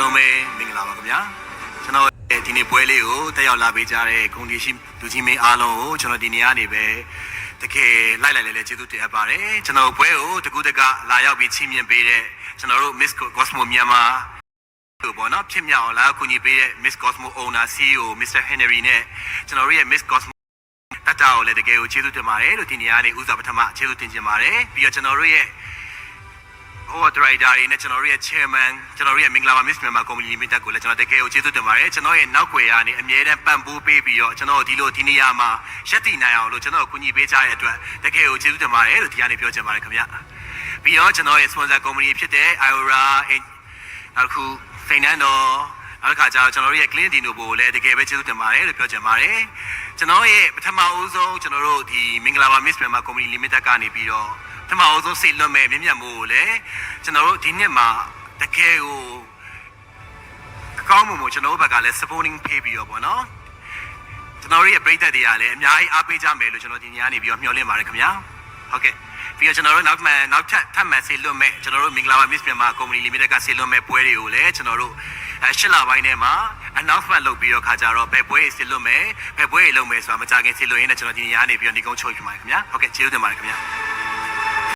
လုံးပဲမင်္ဂလာပါခင်ဗျာကျွန်တော်ဒီနေ့ပွဲလေးကိုတက်ရောက်လာပေးကြတဲ့ဂုဏ်ဒီရှိလူကြီးမင်းအားလုံးကိုကျွန်တော်ဒီနေ့ကနေပဲတကယ်လိုက်လိုက်လဲလဲကျေးဇူးတင်အပ်ပါတယ်ကျွန်တော်ပွဲကိုတကူတကလာရောက်ပြီးချီးမြှင့်ပေးတဲ့ကျွန်တော်တို့ Miss Cosmo မြန်မာတို့ပေါ့နော်ဖြစ်မြောက်အောင်လာကူညီပေးတဲ့ Miss Cosmo owner CEO Mr Henry နဲ့ကျွန်တော်တို့ရဲ့ Miss Cosmo တတ်တာကိုလည်းတကယ်ကိုကျေးဇူးတင်ပါတယ်လို့ဒီနေ့ကနေဥစားပထမကျေးဇူးတင်ချင်ပါတယ်ပြီးတော့ကျွန်တော်တို့ရဲ့ ဟိုဒရိုက်တာတွေနဲ့ကျွန်တော်တို့ရဲ့ chairman ကျွန်တော်တို့ရဲ့မင်္ဂလာပါ Miss Myanmar Company Limited ကိုလည်းကျွန်တော်တကယ်ကိုကျေးဇူးတင်ပါတယ်ကျွန်တော်ရဲ့နောက်ွယ်ကနေအမြဲတမ်းပံ့ပိုးပေးပြီးတော့ကျွန်တော်ဒီလိုဒီနေရာမှာရက်တည်နိုင်အောင်လို့ကျွန်တော်ကူညီပေးကြတဲ့အတွက်တကယ်ကိုကျေးဇူးတင်ပါတယ်လို့ဒီကနေပြောချင်ပါတယ်ခင်ဗျပြီးတော့ကျွန်တော်ရဲ့ sponsor company ဖြစ်တဲ့ Iora နောက်တစ်ခု Fernando နောက်တစ်ခါကျတော့ကျွန်တော်တို့ရဲ့ Clean Dino ကိုလည်းတကယ်ပဲကျေးဇူးတင်ပါတယ်လို့ပြောချင်ပါတယ်ကျွန်တော်ရဲ့ပထမအဦးဆုံးကျွန်တော်တို့ဒီမင်္ဂလာပါ Miss Myanmar Company Limited ကနေပြီးတော့ ပထမအဦးဆုံးစိတ်လွတ်မဲ့မြင့်မြတ်မှုကိုလည်းကျွန်တော်တို့ဒီနှစ်မှာတကယ်ကိုအကောင်းမှုကိုကျွန်တော်တို့ဘက်ကလည်း supporting ပေးပြီးတော့ပေါ့နော်ကျွန်တော်တို့ရဲ့ပြည်သက်တွေကလည်းအများကြီးအားပေးကြမယ်လို့ကျွန်တော်ဒီညနေပြီးတော့မျှော်လင့်ပါတယ်ခင်ဗျာဟုတ်ကဲ့ပြီးတော့ကျွန်တော်တို့နောက်မှနောက်ထပ်ထပ်မံဆေလွတ်မဲ့ကျွန်တော်တို့မင်္ဂလာပါ Miss Myanmar Company Limited ကဆေလွတ်မဲ့ပွဲတွေကိုလည်းကျွန်တော်တို့အဲရှစ်လပိုင်းထဲမှာ announcement လုပ်ပြီးတော့ခါကြတော့ဘယ်ပွဲဆေလွတ်မဲ့ဘယ်ပွဲတွေလုပ်မယ်ဆိုတာမကြခင်ဆေလွတ်ရင်းနဲ့ကျွန်တော်ဒီညနေပြီးတော့ဒီကုန်းချုပ်ပြပါတယ်ခင်ဗျာဟုတ်ကဲ့ကျေးဇူးတင်ပါတယ်ခင်ဗျာ